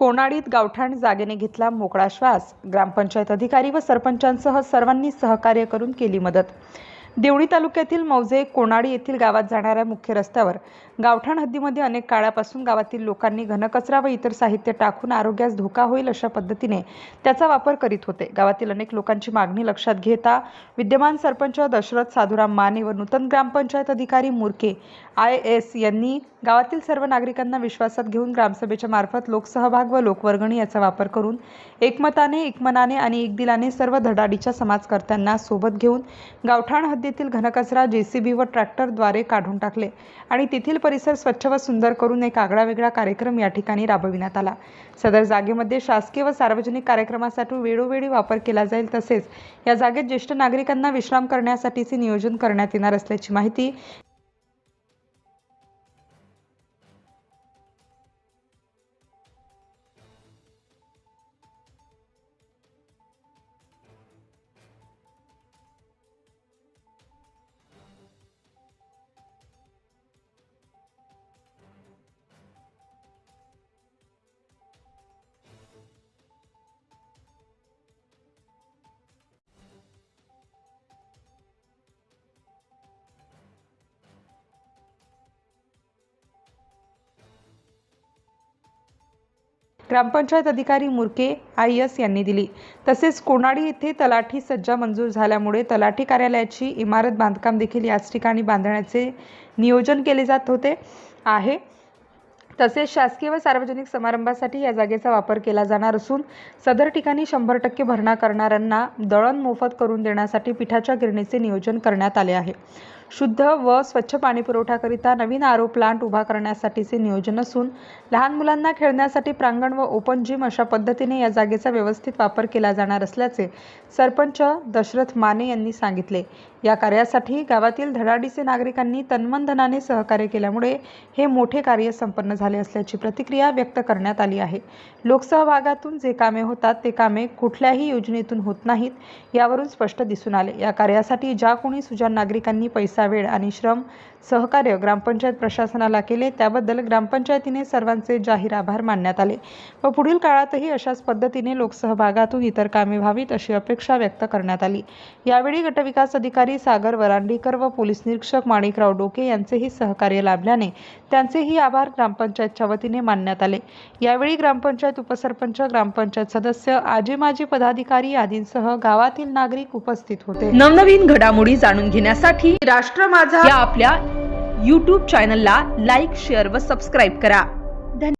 कोणाडीत गावठाण जागेने घेतला मोकळा श्वास? ग्रामपंचायत अधिकारी व सरपंचांसह सर्वांनी सहकार्य करून केली मदत. देवळी तालुक्यातील मौजे कोणाडी येथील गावात जाणाऱ्या मुख्य रस्त्यावर गावठाण हद्दीमध्ये अनेक काळापासून गावातील लोकांनी घनकचरा व इतर साहित्य टाकून आरोग्यास धोका होईल अशा पद्धतीने त्याचा वापर करीत होते. गावातील अनेक लोकांची मागणी लक्षात घेता विद्यमान सरपंच दशरथ साधुराम माने व नूतन ग्रामपंचायत अधिकारी मुरके आय एस यांनी गावातील सर्व नागरिकांना विश्वासात घेऊन ग्रामसभेच्या मार्फत लोकसहभाग व लोकवर्गणी याचा वापर करून एकमताने एकमनाने आणि एकदिलाने सर्व धडाडीच्या समाजकर्त्यांना सोबत घेऊन गावठाण हद्दीतील घनकचरा जेसीबी व ट्रॅक्टरद्वारे काढून टाकले आणि तेथील परिसर स्वच्छ व सुंदर करून एक आगळा वेगळा कार्यक्रम या ठिकाणी राबविण्यात आला. सदर जागेमध्ये शासकीय व सार्वजनिक कार्यक्रमासाठी वेळोवेळी वापर केला जाईल तसेच या जागेत ज्येष्ठ नागरिकांना विश्राम करण्यासाठीचे नियोजन करण्यात येणार असल्याची माहिती ग्रामपंचायत अधिकारी मुरके आय एस यांनी दिली. तसेच कोणाडी येथे तलाठी सज्जा मंजूर झाल्यामुळे तलाठी कार्यालयाची इमारत बांधकाम देखील याच ठिकाणी बांधण्याचे नियोजन केले जात होते. आहे. तसेच शासकीय व सार्वजनिक समारंभासाठी या जागेचा वापर केला जाणार असून सदर ठिकाणी शंभर टक्के भरणा करणाऱ्यांना दळण मोफत करून देण्यासाठी पिठाच्या गिरणीचे नियोजन करण्यात आले आहे. शुद्ध व स्वच्छ पाणी पुरवठ्याकरिता नवीन आरो प्लांट उभा करण्यासाठीचे नियोजन असून लहान मुलांना खेळण्यासाठी प्रांगण व ओपन जिम अशा पद्धतीने या जागेचा व्यवस्थित वापर केला जाणार असल्याचे सरपंच दशरथ माने यांनी सांगितले. या कार्यासाठी गावातील धडाडीचे नागरिकांनी तन्मनधनाने सहकार्य केल्यामुळे हे मोठे कार्य संपन्न झाले असल्याची प्रतिक्रिया व्यक्त करण्यात आली आहे. लोकसहभागातून जे कामे होतात ते कामे कुठल्याही योजनेतून होत नाहीत यावरून स्पष्ट दिसून आले. या कार्यासाठी ज्या कोणी सुजाण नागरिकांनी पैसा वेळ आणि श्रम सहकार्य ग्रामपंचायत प्रशासनाला केले त्याबद्दल ग्रामपंचायतीने सर्वांचे जाहीर आभार मानण्यात आले. व पुढील काळातही अशाच पद्धतीने लोकसहभागातून इतर कामे व्हावीत अशी अपेक्षा व्यक्त करण्यात आली. यावेळी गटविकास अधिकारी सागर वरांडीकर व पोलीस निरीक्षक माणिकराव डोके यांचेही सहकार्य लाभल्याने त्यांचेही आभार ग्रामपंचायतच्या वतीने मानण्यात आले. यावेळी ग्रामपंचायत उपसरपंच ग्रामपंचायत सदस्य आजी माजी पदाधिकारी आदींसह गावातील नागरिक उपस्थित होते. नवनवीन घडामोडी जाणून घेण्यासाठी राष्ट्र माझा. या आपल्या यूट्यूब चॅनलला लाईक शेअर व सबस्क्राईब करा.